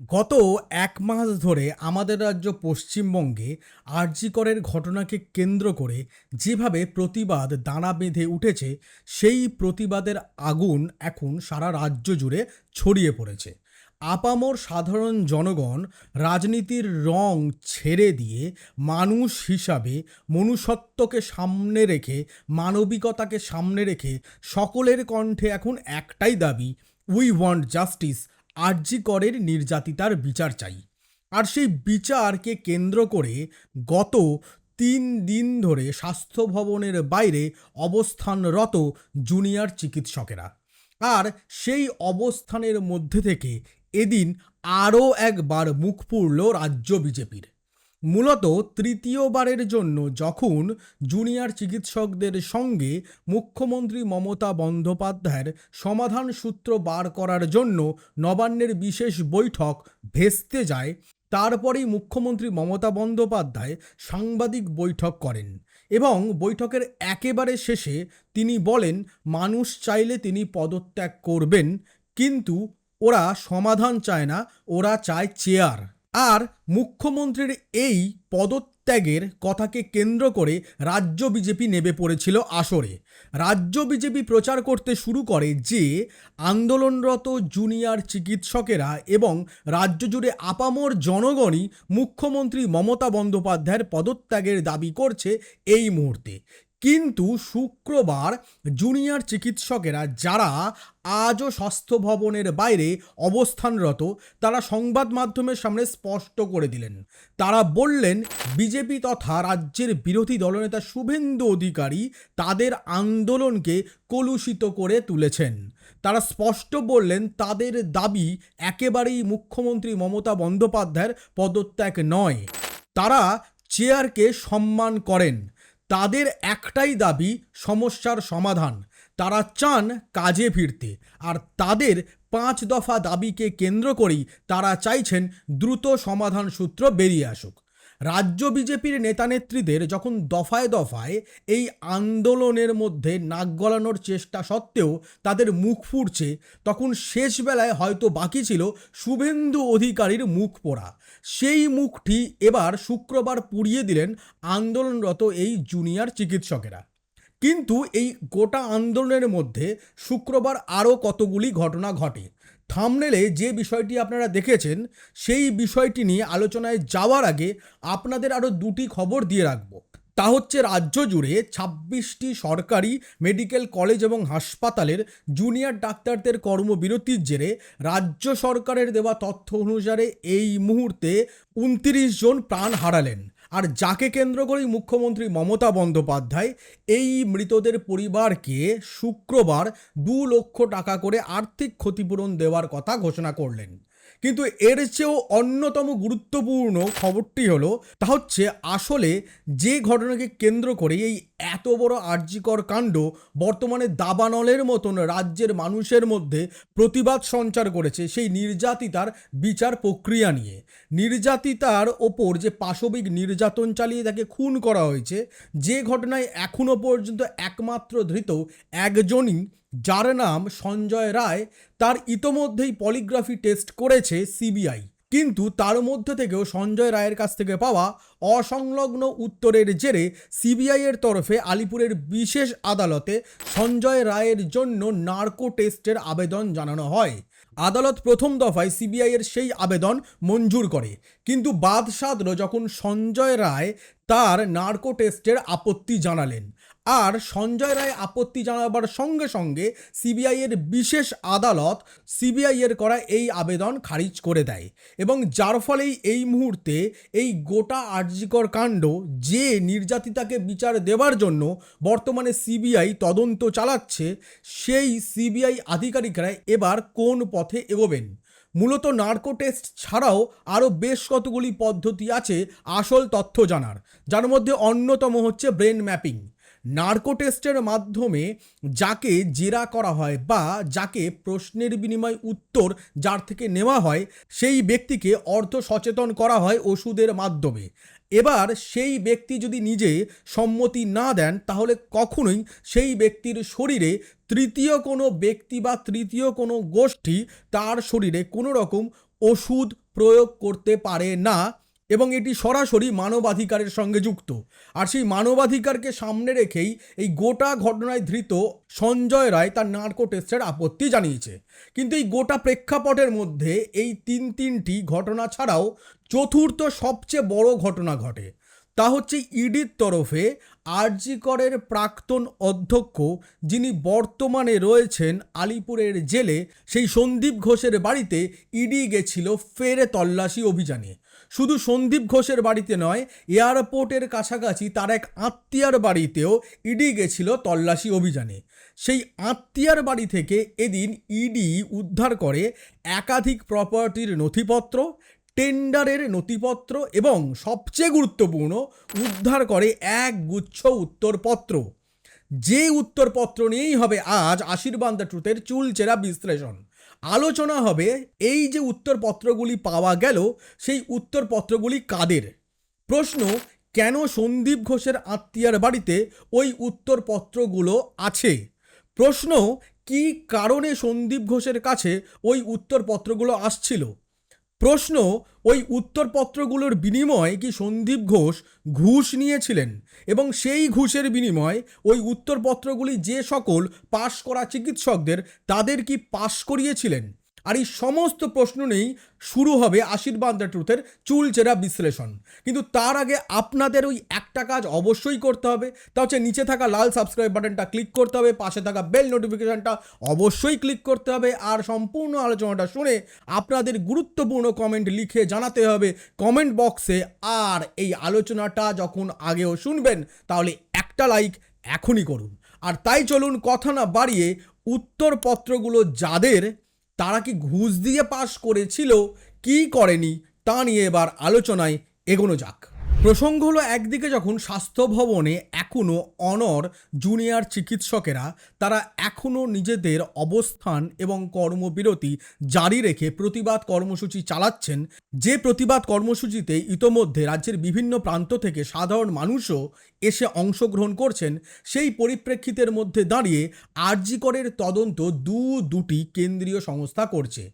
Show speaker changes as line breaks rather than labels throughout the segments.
গত এক মাস ধরে আমাদের রাজ্য পশ্চিমবঙ্গে আরজিকরের ঘটনাকে কেন্দ্র করে যেভাবে প্রতিবাদ দানা বেঁধে উঠেছে, সেই প্রতিবাদের আগুন এখন সারা রাজ্য জুড়ে ছড়িয়ে পড়েছে। আপামর সাধারণ জনগণ রাজনীতির রং ছেড়ে দিয়ে মানুষ হিসাবে মনুষ্যত্বকে সামনে রেখে, মানবিকতাকে সামনে রেখে সকলের কণ্ঠে এখন একটাই দাবি উই ওয়ান্ট জাস্টিস আরজি করের নির্যাতিতার বিচার চাই। আর সেই বিচারকে কেন্দ্র করে গত তিন দিন ধরে স্বাস্থ্য ভবনের বাইরে অবস্থানরত জুনিয়র চিকিৎসকেরা। আর সেই অবস্থানের মধ্যে থেকে এদিন আরও একবার মুখ পুড়ল রাজ্য বিজেপির। মূলত তৃতীয়বারের জন্য যখন জুনিয়র চিকিৎসকদের সঙ্গে মুখ্যমন্ত্রী মমতা বন্দ্যোপাধ্যায়ের সমাধান সূত্র বার করার জন্য নবান্নের বিশেষ বৈঠক ভেস্তে যায়, তারপরেই মুখ্যমন্ত্রী মমতা বন্দ্যোপাধ্যায় সাংবাদিক বৈঠক করেন এবং বৈঠকের একেবারে শেষে তিনি বলেন, মানুষ চাইলে তিনি পদত্যাগ করবেন, কিন্তু ওরা সমাধান চায় না, ওরা চায় চেয়ার। আর মুখ্যমন্ত্রীর এই পদত্যাগের কথাকে কেন্দ্র করে রাজ্য বিজেপি নেবে পড়েছিল আসরে। রাজ্য বিজেপি প্রচার করতে শুরু করে যে আন্দোলনরত জুনিয়র চিকিৎসকেরা এবং রাজ্য জুড়ে আপামর জনগণই মুখ্যমন্ত্রী মমতা বন্দ্যোপাধ্যায়ের পদত্যাগের দাবি করছে এই মুহূর্তে। কিন্তু শুক্রবার জুনিয়র চিকিৎসকেরা যারা আজও স্বাস্থ্য ভবনের বাইরে অবস্থানরত, তারা সংবাদ মাধ্যমের সামনে স্পষ্ট করে দিলেন। তারা বললেন, বিজেপি তথা রাজ্যের বিরোধী দলনেতা শুভেন্দু অধিকারী তাদের আন্দোলনকে কলুষিত করে তুলেছেন। তারা স্পষ্ট বললেন, তাদের দাবি একেবারেই মুখ্যমন্ত্রী মমতা বন্দ্যোপাধ্যায়ের পদত্যাগ নয়। তারা চেয়ারকে সম্মান করেন। তাদের একটাই দাবি সমস্যার সমাধান। তারা চান কাজে ফিরতে। আর তাদের পাঁচ দফা দাবিকে কেন্দ্র করেই তারা চাইছেন দ্রুত সমাধান সূত্র বেরিয়ে আসুক। রাজ্য বিজেপির নেতানেত্রীদের যখন দফায় দফায় এই আন্দোলনের মধ্যে নাক গলানোর চেষ্টা সত্ত্বেও তাদের মুখ ফুটছে, তখন শেষ বেলায় হয়তো বাকি ছিল শুভেন্দু অধিকারীর মুখ পোড়া। সেই মুখটি এবার শুক্রবার পুড়িয়ে দিলেন আন্দোলনরত এই জুনিয়র চিকিৎসকেরা। কিন্তু এই গোটা আন্দোলনের মধ্যে শুক্রবার আরও কতগুলি ঘটনা ঘটে? থামনেলে যে বিষয়টি আপনারা দেখেছেন, সেই বিষয়টি নিয়ে আলোচনায় যাওয়ার আগে আপনাদের আরও দুটি খবর দিয়ে রাখব। তা হচ্ছে রাজ্য জুড়ে ছাব্বিশটি সরকারি মেডিকেল কলেজ এবং হাসপাতালের জুনিয়র ডাক্তারদের কর্মবিরতির জেরে রাজ্য সরকারের দেওয়া তথ্য অনুসারে এই মুহূর্তে উনত্রিশ জন প্রাণ হারালেন। আর যাকে কেন্দ্র করেই মুখ্যমন্ত্রী মমতা বন্দ্যোপাধ্যায় এই মৃতদের পরিবারকে শুক্রবার দু লক্ষ টাকা করে আর্থিক ক্ষতিপূরণ দেওয়ার কথা ঘোষণা করলেন। কিন্তু এর চেয়েও অন্যতম গুরুত্বপূর্ণ খবরটি হলো, তা হচ্ছে আসলে যে ঘটনাকে কেন্দ্র করে এই এত বড় আর্যিকর কাণ্ড বর্তমানে দাবানলের মতন রাজ্যের মানুষের মধ্যে প্রতিবাদ সঞ্চার করেছে সেই নির্যাতিতার বিচার প্রক্রিয়া নিয়ে। নির্যাতিতার ওপর যে পাশবিক নির্যাতন চালিয়ে তাকে খুন করা হয়েছে, যে ঘটনায় এখনও পর্যন্ত একমাত্র ধৃত একজনই যার নাম সঞ্জয় রায়, তার ইতোমধ্যেই পলিগ্রাফি টেস্ট করেছে সিবিআই। কিন্তু তার মধ্যে থেকেও সঞ্জয় রায়ের কাছ থেকে পাওয়া অসংলগ্ন উত্তরের জেরে সিবিআইয়ের তরফে আলিপুরের বিশেষ আদালতে সঞ্জয় রায়ের জন্য নার্কো টেস্টের আবেদন জানানো হয়। আদালত প্রথম দফায় সিবিআইয়ের সেই আবেদন মঞ্জুর করে। কিন্তু বাদ যখন সঞ্জয় রায় তার নার্কো টেস্টের আপত্তি জানালেন আর সঞ্জয় রায় আপত্তি জানাবার সঙ্গে সঙ্গে সিবিআইয়ের বিশেষ আদালত সিবিআইয়ের করা এই আবেদন খারিজ করে দেয় এবং যার ফলেই এই মুহূর্তে এই গোটা আর্যিকর কাণ্ড যে নির্যাতিতাকে বিচার দেওয়ার জন্য বর্তমানে সিবিআই তদন্ত চালাচ্ছে, সেই সিবিআই আধিকারিকরা এবার কোন পথে এগোবেন? মূলত নার্কো টেস্ট ছাড়াও আরও বেশ কতগুলি পদ্ধতি আছে আসল তথ্য জানার, যার মধ্যে অন্যতম হচ্ছে ব্রেন ম্যাপিং। নার্কো টেস্টের মাধ্যমে যাকে জেরা করা হয় বা যাকে প্রশ্নের বিনিময় উত্তর যার থেকে নেওয়া হয়, সেই ব্যক্তিকে অর্থ সচেতন করা হয় ওষুধের মাধ্যমে। এবার সেই ব্যক্তি যদি নিজে সম্মতি না দেন, তাহলে কখনোই সেই ব্যক্তির শরীরে তৃতীয় কোনো ব্যক্তি বা তৃতীয় কোনো গোষ্ঠী তার শরীরে কোনো রকম ওষুধ প্রয়োগ করতে পারে না। এবং এটি সরাসরি মানবাধিকারের সঙ্গে যুক্ত। আর সেই মানবাধিকারকে সামনে রেখেই এই গোটা ঘটনায় ধৃত সঞ্জয় রায় তার নার্কো টেস্টের আপত্তি জানিয়েছে। কিন্তু এই গোটা প্রেক্ষাপটের মধ্যে এই তিন তিনটি ঘটনা ছাড়াও চতুর্থ সবচেয়ে বড় ঘটনা ঘটে। তা হচ্ছে ইডির তরফে আরজিকরের প্রাক্তন অধ্যক্ষ যিনি বর্তমানে রয়েছেন আলিপুরের জেলে, সেই সন্দীপ ঘোষের বাড়িতে ইডি গেছিল ফেরে তল্লাশি অভিযানে। শুধু সন্দীপ ঘোষের বাড়িতে নয়, এয়ারপোর্টের কাছাকাছি তার এক আত্মীয়ার বাড়িতেও ইডি গেছিল তল্লাশি অভিযানে। সেই আত্মীয়ার বাড়ি থেকে এদিন ইডি উদ্ধার করে একাধিক প্রপার্টির নথিপত্র, টেন্ডারের নথিপত্র এবং সবচেয়ে গুরুত্বপূর্ণ, উদ্ধার করে এক গুচ্ছ উত্তরপত্র। যে উত্তরপত্র নিয়েই হবে আজ আশীর্বাদ ট্রুথের চুলচেরা বিশ্লেষণ। আলোচনা হবে এই যে উত্তরপত্রগুলি পাওয়া গেল, সেই উত্তরপত্রগুলি কাদের? প্রশ্ন, কেন সন্দীপ ঘোষের আত্মীয়ার বাড়িতে ওই উত্তরপত্রগুলো আছে? প্রশ্ন, কি কারণে সন্দীপ ঘোষের কাছে ওই উত্তরপত্রগুলো আসছিল? প্রশ্ন, ওই উত্তরপত্রগুলোর বিনিময়ে কি সন্দীপ ঘোষ ঘুষ নিয়েছিলেন? এবং সেই ঘুষের বিনিময়ে ওই উত্তরপত্রগুলি যে সকল পাশ করা চিকিৎসকদের, তাদের কি পাশ করিয়েছিলেন? আর এই সমস্ত প্রশ্ন নিয়েই শুরু হবে আশীর্বাদ দ্য ট্রুথের চুলচেরা বিশ্লেষণ। কিন্তু তার আগে আপনাদের ওই একটা কাজ অবশ্যই করতে হবে, তা হচ্ছে নিচে থাকা লাল সাবস্ক্রাইব বাটনটা ক্লিক করতে হবে, পাশে থাকা বেল নোটিফিকেশনটা অবশ্যই ক্লিক করতে হবে, আর সম্পূর্ণ আলোচনাটা শুনে আপনাদের গুরুত্বপূর্ণ কমেন্ট লিখে জানাতে হবে কমেন্ট বক্সে আর এই আলোচনাটা যখন আগেও শুনবেন, তাহলে একটা লাইক এখনই করুন। আর তাই চলুন কথা না বাড়িয়ে উত্তরপত্রগুলো যাদের তারা কি ঘুষ দিয়ে পাশ করেছিল কি করেনি তা নিয়ে এবার আলোচনায় এগোনো যাক। প্রসঙ্গ হলো একদিকে যখন স্বাস্থ্য ভবনে এখনও অনর জুনিয়র চিকিৎসকেরা, তারা এখনও নিজেদের অবস্থান এবং কর্মবিরতি জারি রেখে প্রতিবাদ কর্মসূচি চালাচ্ছেন, যে প্রতিবাদ কর্মসূচিতে ইতোমধ্যে রাজ্যের বিভিন্ন প্রান্ত থেকে সাধারণ মানুষও এসে অংশগ্রহণ করছেন, সেই পরিপ্রেক্ষিতের মধ্যে দাঁড়িয়ে আরজিকরের তদন্ত দু দুটি কেন্দ্রীয় সংস্থা করছে।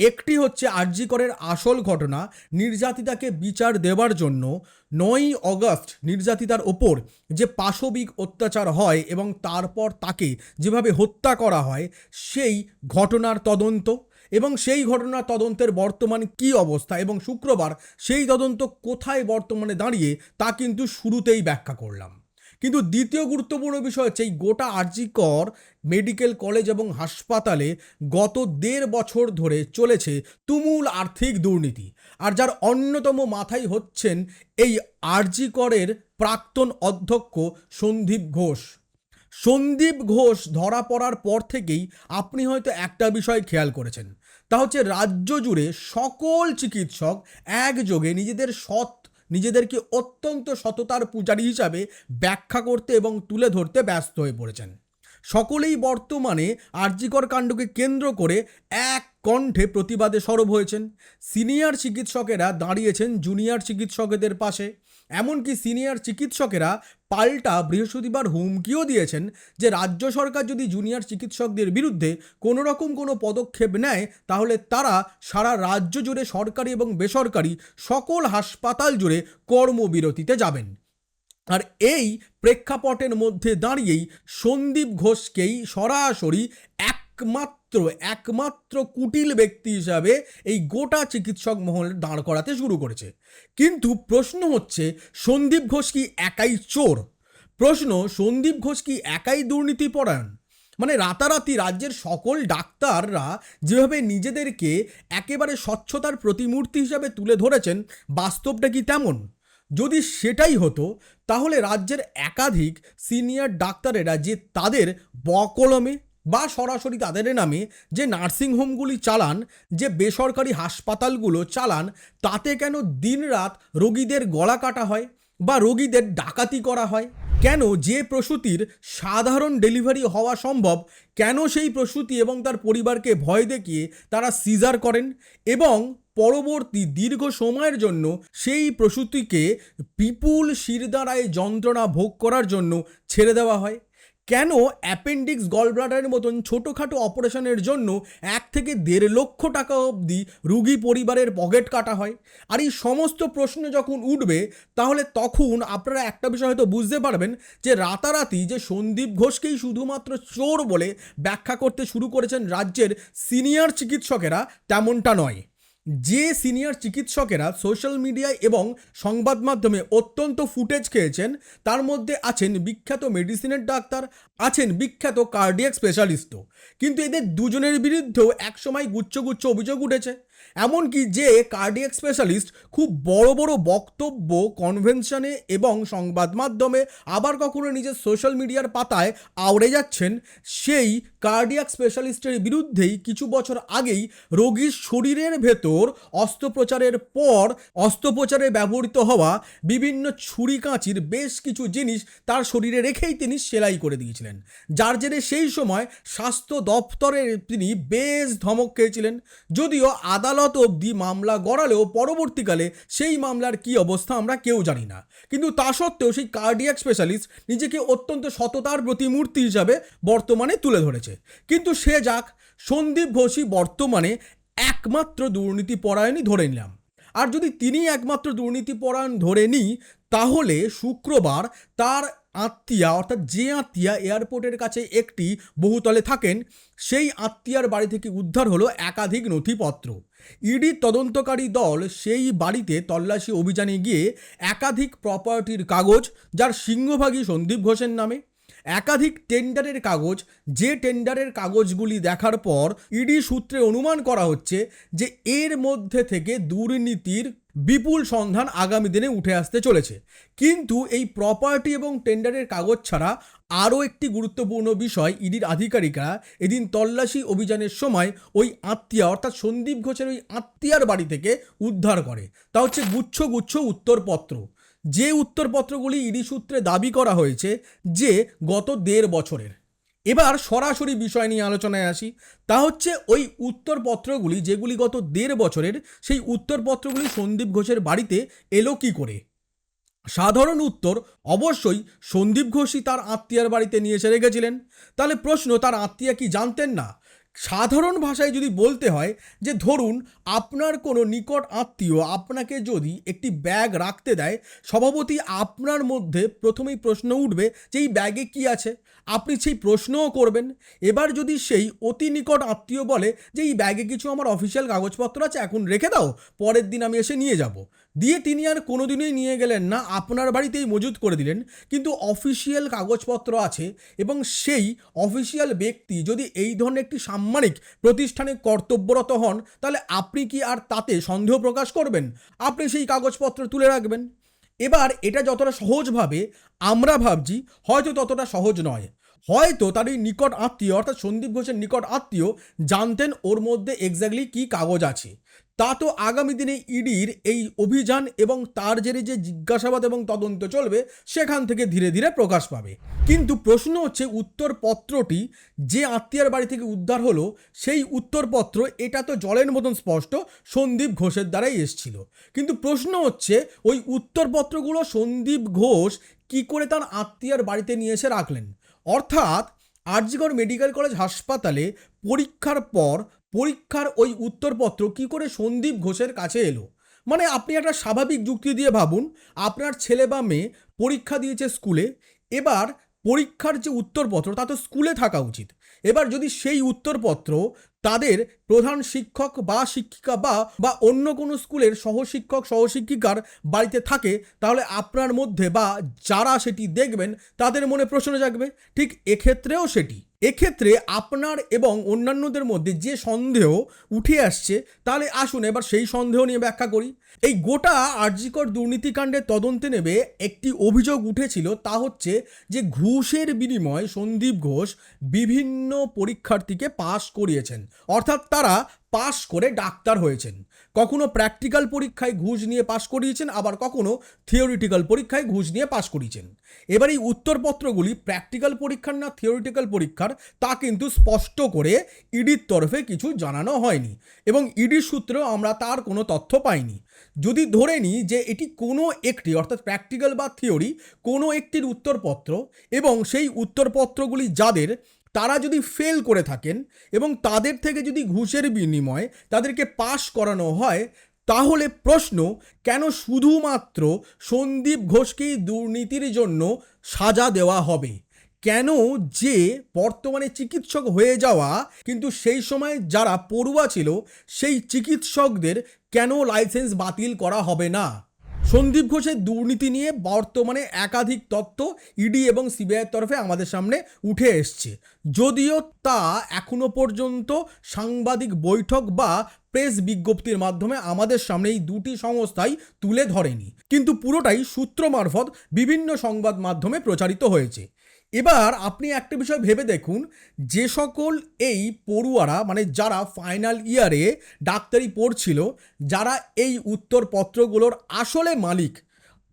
একটি হচ্ছে আরজিকরের আসল ঘটনা, নির্যাতিতাকে বিচার দেওয়ার জন্য। নয়ই অগস্ট নির্যাতিতার ওপর যে পাশবিক অত্যাচার হয় এবং তারপর তাকে যেভাবে হত্যা করা হয়, সেই ঘটনার তদন্ত এবং সেই ঘটনার তদন্তের বর্তমান কি অবস্থা এবং শুক্রবার সেই তদন্ত কোথায় বর্তমানে দাঁড়িয়ে তা কিন্তু শুরুতেই ব্যাখ্যা করলাম। কিন্তু দ্বিতীয় গুরুত্বপূর্ণ বিষয় হচ্ছে এই গোটা আরজিকর মেডিকেল কলেজ এবং হাসপাতালে গত দেড় বছর ধরে চলেছে তুমুল আর্থিক দুর্নীতি। আর যার অন্যতম মাথায় হচ্ছেন এই আরজিকরের প্রাক্তন অধ্যক্ষ সন্দীপ ঘোষ। সন্দীপ ঘোষ ধরা পড়ার পর থেকেই আপনি হয়তো একটা বিষয় খেয়াল করেছেন। তা হচ্ছে রাজ্য জুড়ে সকল চিকিৎসক একযোগে নিজেদের সৎ নিজেদেরকে অত্যন্ত সততার পূজারী হিসাবে ব্যাখ্যা করতে এবং তুলে ধরতে ব্যস্ত হয়ে পড়েছেন। সকলেই বর্তমানে আর্যিকর কাণ্ডকে কেন্দ্র করে এক কণ্ঠে প্রতিবাদে সরব হয়েছেন। সিনিয়র চিকিৎসকেরা দাঁড়িয়েছেন জুনিয়র চিকিৎসকদের পাশে। এমনকি সিনিয়র চিকিৎসকেরা পাল্টা বৃহস্পতিবার হুমকিও দিয়েছেন যে রাজ্য সরকার যদি জুনিয়র চিকিৎসকদের বিরুদ্ধে কোনো রকম কোনো পদক্ষেপ নেয়, তাহলে তারা সারা রাজ্য জুড়ে সরকারি এবং বেসরকারি সকল হাসপাতাল জুড়ে কর্মবিরতিতে যাবেন। আর এই প্রেক্ষাপটের মধ্যে দাঁড়িয়েই সন্দীপ ঘোষকেই সরাসরি একমাত্র একমাত্র কুটিল ব্যক্তি হিসাবে এই গোটা চিকিৎসক মহল দাঁড় করাতে শুরু করেছে। কিন্তু প্রশ্ন হচ্ছে, সন্দীপ ঘোষ কি একাই চোর? প্রশ্ন, সন্দীপ ঘোষ কি একাই দুর্নীতিপরায়ণ? মানে রাতারাতি রাজ্যের সকল ডাক্তাররা যেভাবে নিজেদেরকে একেবারে স্বচ্ছতার প্রতিমূর্তি হিসাবে তুলে ধরেছেন, বাস্তবটা কি তেমন? যদি সেটাই হতো, তাহলে রাজ্যের একাধিক সিনিয়র ডাক্তারেরা যে তাদের বকলমে বা সরাসরি তাদের নামে যে নার্সিংহোমগুলি চালান, যে বেসরকারি হাসপাতালগুলো চালান, তাতে কেন দিনরাত রোগীদের গলা কাটা হয় বা রোগীদের ডাকাতি করা হয়? কেন যে প্রসূতির সাধারণ ডেলিভারি হওয়া সম্ভব, কেন সেই প্রসূতি এবং তার পরিবারকে ভয় দেখিয়ে তারা সিজার করেন? এবং পরবর্তী দীর্ঘ সময়ের জন্য সেই প্রসূতিকে বিপুল শিরদাঁড়ায় যন্ত্রণা ভোগ করার জন্য ছেড়ে দেওয়া হয়। কেন অ্যাপেন্ডিক্স গলব্লাডারের মতন ছোটোখাটো অপারেশনের জন্য এক থেকে দেড় লক্ষ টাকা অবধি রুগী পরিবারের পকেট কাটা হয়? আর এই সমস্ত প্রশ্ন যখন উঠবে, তাহলে তখন আপনারা একটা বিষয় হয়তো বুঝতে পারবেন যে রাতারাতি যে সন্দীপ ঘোষকেই শুধুমাত্র চোর বলে ব্যাখ্যা করতে শুরু করেছেন রাজ্যের সিনিয়র চিকিৎসকেরা, তেমনটা নয়। যে সিনিয়র চিকিৎসকেরা সোশ্যাল মিডিয়ায় এবং সংবাদ মাধ্যমে অত্যন্ত ফুটেজ খেয়েছেন, তার মধ্যে আছেন বিখ্যাত মেডিসিনের ডাক্তার, আছেন বিখ্যাত কার্ডিয়াক স্পেশালিস্টও। কিন্তু এদের দুজনের বিরুদ্ধেও একসময় গুচ্ছ গুচ্ছ অভিযোগ উঠেছে। এমনকি যে কার্ডিয়াক স্পেশালিস্ট খুব বড় বড় বক্তব্য কনভেনশনে এবং সংবাদ মাধ্যমে আবার কখনো নিজের সোশ্যাল মিডিয়ার পাতায় আওড়ে যাচ্ছেন, সেই কার্ডিয়াক স্পেশালিস্টের বিরুদ্ধেই কিছু বছর আগেই রোগীর শরীরের ভেতর অস্ত্রোপচারের পর অস্ত্রোপচারে ব্যবহৃত হওয়া বিভিন্ন ছুরি কাঁচির বেশ কিছু জিনিস তার শরীরে রেখেই তিনি সেলাই করে দিয়েছিলেন। যার জেরে সেই সময় স্বাস্থ্য দপ্তরের তিনি বেশ ধমক খেয়েছিলেন। যদিও আদালত অবধি মামলা গড়ালেও পরবর্তীকালে সেই মামলার কি অবস্থা আমরা কেউ জানি না। কিন্তু তা সত্ত্বেও সেই কার্ডিয়াক স্পেশালিস্ট নিজেকে অত্যন্ত সততার প্রতিমূর্তি হিসাবে বর্তমানে তুলে ধরেছে। কিন্তু সে যাক, সন্দীপ ঘোষই বর্তমানে একমাত্র দুর্নীতি পরায়ণই ধরে নিলাম। আর যদি তিনি একমাত্র দুর্নীতি পরায়ণ ধরে নিই তাহলে শুক্রবার তার আত্মীয়া, অর্থাৎ যে আত্মীয়া এয়ারপোর্টের কাছে একটি বহুতলে থাকেন, সেই আত্মীয়ার বাড়ি থেকে উদ্ধার হলো একাধিক নথিপত্র। ইডির তদন্তকারী দল সেই বাড়িতে তল্লাশি অভিযানে গিয়ে একাধিক প্রপার্টির কাগজ, যার সিংহভাগই সন্দীপ ঘোষের নামে একাধিক টেন্ডারের কাগজ, যে টেন্ডারের কাগজগুলি দেখার পর ইডি সূত্রে অনুমান করা হচ্ছে যে এর মধ্যে থেকে দুর্নীতির বিপুল সন্ধান আগামী দিনে উঠে আসতে চলেছে। কিন্তু এই প্রপার্টি এবং টেন্ডারের কাগজ ছাড়া আরও একটি গুরুত্বপূর্ণ বিষয় ইডির আধিকারিকরা এদিন তল্লাশি অভিযানের সময় ওই আত্মীয়া, অর্থাৎ সন্দীপ ঘোষের ওই আত্মীয়ার বাড়ি থেকে উদ্ধার করে। তা হচ্ছে গুচ্ছ গুচ্ছ উত্তরপত্র। যে উত্তরপত্রগুলি ইডি সূত্রে দাবি করা হয়েছে যে গত দেড় বছরের। এবার সরাসরি বিষয় নিয়ে আলোচনায় আসি। তা হচ্ছে ওই উত্তরপত্রগুলি যেগুলি গত দেড় বছরের, সেই উত্তরপত্রগুলি সন্দীপ ঘোষের বাড়িতে এলো কি করে? সাধারণ উত্তর অবশ্যই সন্দীপ ঘোষই তার আত্মীয়ার বাড়িতে নিয়ে এসে রেখেছিলেন। তাহলে প্রশ্ন, তার আত্মীয়া কি জানতেন না? সাধারণ ভাষায় যদি বলতে হয় যে ধরুন, আপনার কোনো নিকট আত্মীয় আপনাকে যদি একটি ব্যাগ রাখতে দেয়, স্বভাবতই আপনার মধ্যে প্রথমেই প্রশ্ন উঠবে যে এই ব্যাগে কি আছে? আপনি সেই প্রশ্নও করবেন। এবার যদি সেই অতি নিকট আত্মীয় বলে যে এই ব্যাগে কিছু আমার অফিসিয়াল কাগজপত্র আছে, এখন রেখে দাও, পরের দিন আমি এসে নিয়ে যাব। দিয়ে তিনি আর কোনোদিনই নিয়ে গেলেন না, আপনার বাড়িতেই মজুত করে দিলেন। কিন্তু অফিসিয়াল কাগজপত্র আছে এবং সেই অফিসিয়াল ব্যক্তি যদি এই ধরনের একটি সাম্মানিক প্রতিষ্ঠানে কর্তব্যরত হন, তাহলে আপনি কি আর তাতে সন্দেহ প্রকাশ করবেন? আপনি সেই কাগজপত্র তুলে রাখবেন। এবার এটা যতটা সহজভাবে আমরা ভাবছি, হয়তো ততটা সহজ নয়। হয়তো তার এই নিকট আত্মীয়, অর্থাৎ সন্দীপ ঘোষের নিকট আত্মীয় জানতেন ওর মধ্যে এক্স্যাক্টলি কী কাগজ আছে। তা তো আগামী দিনে ইডির এই অভিযান এবং তার জেরে যে জিজ্ঞাসাবাদ এবং তদন্ত চলবে, সেখান থেকে ধীরে ধীরে প্রকাশ পাবে। কিন্তু প্রশ্ন হচ্ছে উত্তরপত্রটি যে আত্মীয়ার বাড়ি থেকে উদ্ধার হলো, সেই উত্তরপত্র এটা তো জলের মতন স্পষ্ট, সন্দীপ ঘোষের দ্বারাই এসছিল। কিন্তু প্রশ্ন হচ্ছে, ওই উত্তরপত্রগুলো সন্দীপ ঘোষ কি করে তার আত্মীয়ার বাড়িতে নিয়ে এসে রাখলেন? অর্থাৎ আরজিগড় মেডিকেল কলেজ হাসপাতালে পরীক্ষার পর পরীক্ষার ওই উত্তরপত্র কি করে সন্দীপ ঘোষের কাছে এলো? মানে আপনি একটা স্বাভাবিক যুক্তি দিয়ে ভাবুন, আপনার ছেলে বা মেয়ে পরীক্ষা দিয়েছে স্কুলে, এবার পরীক্ষার যে উত্তরপত্র তা তো স্কুলে থাকা উচিত। এবার যদি সেই উত্তরপত্র তাদের প্রধান শিক্ষক বা শিক্ষিকা বা বা অন্য কোনো স্কুলের সহশিক্ষক, সহশিক্ষিকার বাড়িতে থাকে, তাহলে আপনার মধ্যে বা যারা সেটি দেখবেন, তাদের মনে প্রশ্ন জাগবে, ঠিক এক্ষেত্রেও সেটি। এক্ষেত্রে আপনার এবং অন্যান্যদের মধ্যে যে সন্দেহ উঠে আসছে, তাহলে আসুন এবার সেই সন্দেহ নিয়ে ব্যাখ্যা করি। এই গোটা আর্যিকর দুর্নীতিকাণ্ডের তদন্তে নেবে একটি অভিযোগ উঠেছিল, তা হচ্ছে যে ঘুষের বিনিময়ে সন্দীপ ঘোষ বিভিন্ন পরীক্ষার্থীকে পাশ করিয়েছেন। অর্থাৎ তারা পাশ করে ডাক্তার হয়েছেন। কখনো প্র্যাকটিক্যাল পরীক্ষায় ঘুষ নিয়ে পাশ করিয়েছেন, আবার কখনো থিওরিটিক্যাল পরীক্ষায় ঘুষ নিয়ে পাশ করিয়েছেন। এবার এই উত্তরপত্রগুলি প্র্যাকটিক্যাল পরীক্ষার না থিওরিটিক্যাল পরীক্ষার, তা কিন্তু স্পষ্ট করে ইডির তরফে কিছু জানানো হয়নি এবং ইডির সূত্রেও আমরা তার কোনো তথ্য পাইনি। যদি ধরে নিই যে এটি কোনো একটি, অর্থাৎ প্র্যাকটিক্যাল বা থিওরি কোনো একটির উত্তরপত্র এবং সেই উত্তরপত্রগুলি যাদের তারা যদি ফেল করে থাকেন এবং তাদের থেকে যদি ঘুষের বিনিময়ে তাদেরকে পাশ করানো হয়, তাহলে প্রশ্ন, কেন শুধুমাত্র সন্দীপ ঘোষকেই দুর্নীতির জন্য সাজা দেওয়া হবে? কেন যে বর্তমানে চিকিৎসক হয়ে যাওয়া, কিন্তু সেই সময় যারা পড়ুয়া ছিল, সেই চিকিৎসকদের কেন লাইসেন্স বাতিল করা হবে না? সন্দীপ ঘোষের দুর্নীতি নিয়ে বর্তমানে একাধিক তত্ত্ব ইডি এবং সিবিআইয়ের তরফে আমাদের সামনে উঠে এসছে। যদিও তা এখনও পর্যন্ত সাংবাদিক বৈঠক বা প্রেস বিজ্ঞপ্তির মাধ্যমে আমাদের সামনে এই দুটি সংস্থাই তুলে ধরেনি। কিন্তু পুরোটাই সূত্র মারফত বিভিন্ন সংবাদ মাধ্যমে প্রচারিত হয়েছে। এবার আপনি একটা বিষয় ভেবে দেখুন, যে সকল এই পড়ুয়ারা মানে যারা ফাইনাল ইয়ারে ডাক্তারি পড়ছিল, যারা এই উত্তরপত্রগুলোর আসলে মালিক,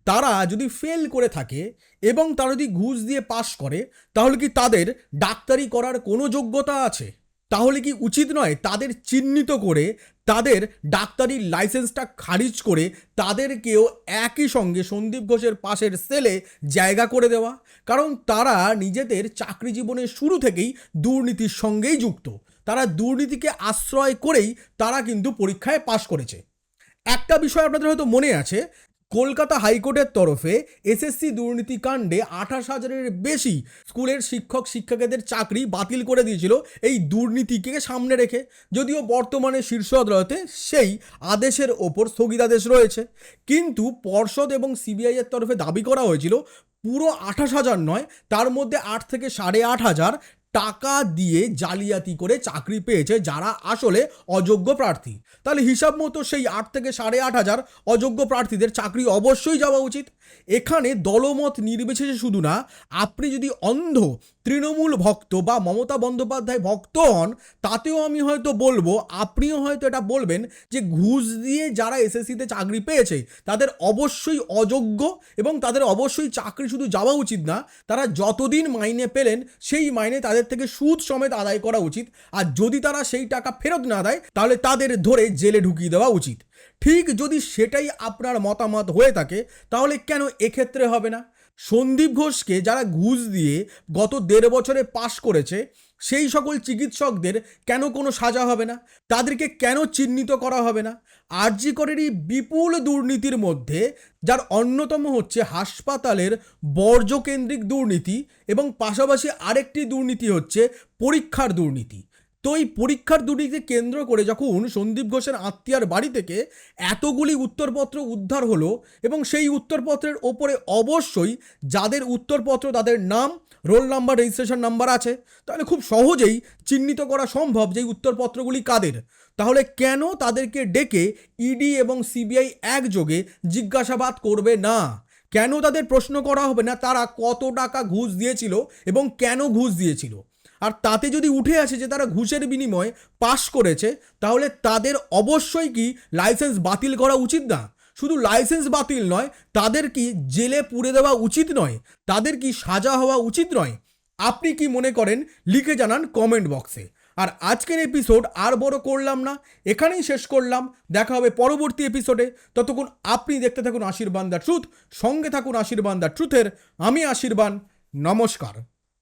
তারা যদি ফেল করে থাকে এবং তারা যদি ঘুষ দিয়ে পাশ করে, তাহলে কি তাদের ডাক্তারি করার কোনো যোগ্যতা আছে? তাহলে কি উচিত নয় তাদের চিহ্নিত করে, তাদের ডাক্তারির লাইসেন্সটা খারিজ করে, তাদেরকেও একই সঙ্গে সন্দীপ ঘোষের পাশের সেলে জায়গা করে দেওয়া? কারণ তারা নিজেদের চাকরি জীবনের শুরু থেকেই দুর্নীতির সঙ্গেই যুক্ত। তারা দুর্নীতিকে আশ্রয় করেই তারা কিন্তু পরীক্ষায় পাশ করেছে। একটা বিষয় আপনাদের হয়তো মনে আছে কলকাতা হাইকোর্টের তরফে এসএসসি দুর্নীতি কাণ্ডে আঠাশ হাজারের বেশি স্কুলের শিক্ষক শিক্ষিকাদের চাকরি বাতিল করে দিয়েছিল এই দুর্নীতিকে সামনে রেখে। যদিও বর্তমানে শীর্ষ আদালতে সেই আদেশের ওপর স্থগিতাদেশ রয়েছে। কিন্তু পর্ষদ এবং সিবিআইয়ের তরফে দাবি করা হয়েছিল, পুরো আঠাশ হাজার নয়, তার মধ্যে আট থেকে সাড়ে আট হাজার টাকা দিয়ে জালিয়াতি করে চাকরি পেয়েছে যারা আসলে অযোগ্য প্রার্থী। তাহলে হিসাব মতো সেই আট থেকে সাড়ে আট হাজার অযোগ্য প্রার্থীদের চাকরি অবশ্যই যাওয়া উচিত। এখানে দলমত নির্বিশেষে শুধু না, আপনি যদি অন্ধ তৃণমূল ভক্ত বা মমতা বন্দ্যোপাধ্যায় ভক্ত হন, তাতেও আমি হয়তো বলব, আপনিও হয়তো এটা বলবেন যে ঘুষ দিয়ে যারা এসএসসিতে চাকরি পেয়েছে, তাদের অবশ্যই অযোগ্য এবং তাদের অবশ্যই চাকরি শুধু যাওয়া উচিত না, তারা যতদিন মাইনে পেলেন, সেই মাইনে তাদের থেকে সুদ সমেত আদায় করা উচিত। আর যদি তারা সেই টাকা ফেরত না দেয়, তাহলে তাদের ধরে জেলে ঢুকিয়ে দেওয়া উচিত। ঠিক যদি সেটাই আপনার মতামত হয়ে থাকে, তাহলে কেন এক্ষেত্রে হবে না? সন্দীপ ঘোষকে যারা ঘুষ দিয়ে গত দেড় বছরে পাশ করেছে, সেই সকল চিকিৎসকদের কেন কোনো সাজা হবে না? তাদেরকে কেন চিহ্নিত করা হবে না? আরজি করেরই বিপুল দুর্নীতির মধ্যে, যার অন্যতম হচ্ছে হাসপাতালের বর্জ্যকেন্দ্রিক দুর্নীতি এবং পাশাপাশি আরেকটি দুর্নীতি হচ্ছে পরীক্ষার দুর্নীতি। তো এই পরীক্ষার দুটিকে কেন্দ্র করে যখন সন্দীপ ঘোষের আত্মীয়ার বাড়ি থেকে এতগুলি উত্তরপত্র উদ্ধার হলো এবং সেই উত্তরপত্রের ওপরে অবশ্যই যাদের উত্তরপত্র, তাদের নাম, রোল নাম্বার, রেজিস্ট্রেশন নাম্বার আছে, তাহলে খুব সহজেই চিহ্নিত করা সম্ভব যে উত্তরপত্রগুলি কাদের। তাহলে কেন তাদেরকে ডেকে ইডি এবং সিবিআই একযোগে জিজ্ঞাসাবাদ করবে না? কেন তাদের প্রশ্ন করা হবে না? তারা কত টাকা ঘুষ দিয়েছিল এবং কেন ঘুষ দিয়েছিল? আর তাতে যদি উঠে আসে যে তারা ঘুষের বিনিময়ে পাশ করেছে, তাহলে তাদের অবশ্যই কি লাইসেন্স বাতিল করা উচিত না? শুধু লাইসেন্স বাতিল নয়, তাদের কি জেলে পুড়ে দেওয়া উচিত নয়? তাদের কি সাজা হওয়া উচিত নয়? আপনি কি মনে করেন? লিখে জানান কমেন্ট বক্সে আর আজকের এপিসোড আর বড় করলাম না। এখানেই শেষ করলাম। দেখা হবে পরবর্তী এপিসোডে ততক্ষণ আপনি দেখতে থাকুন আশীর্বাদ দ্য ট্রুথ সঙ্গে থাকুন আশীর্বাদ দ্য ট্রুথের আমি আশীর্বাদ নমস্কার।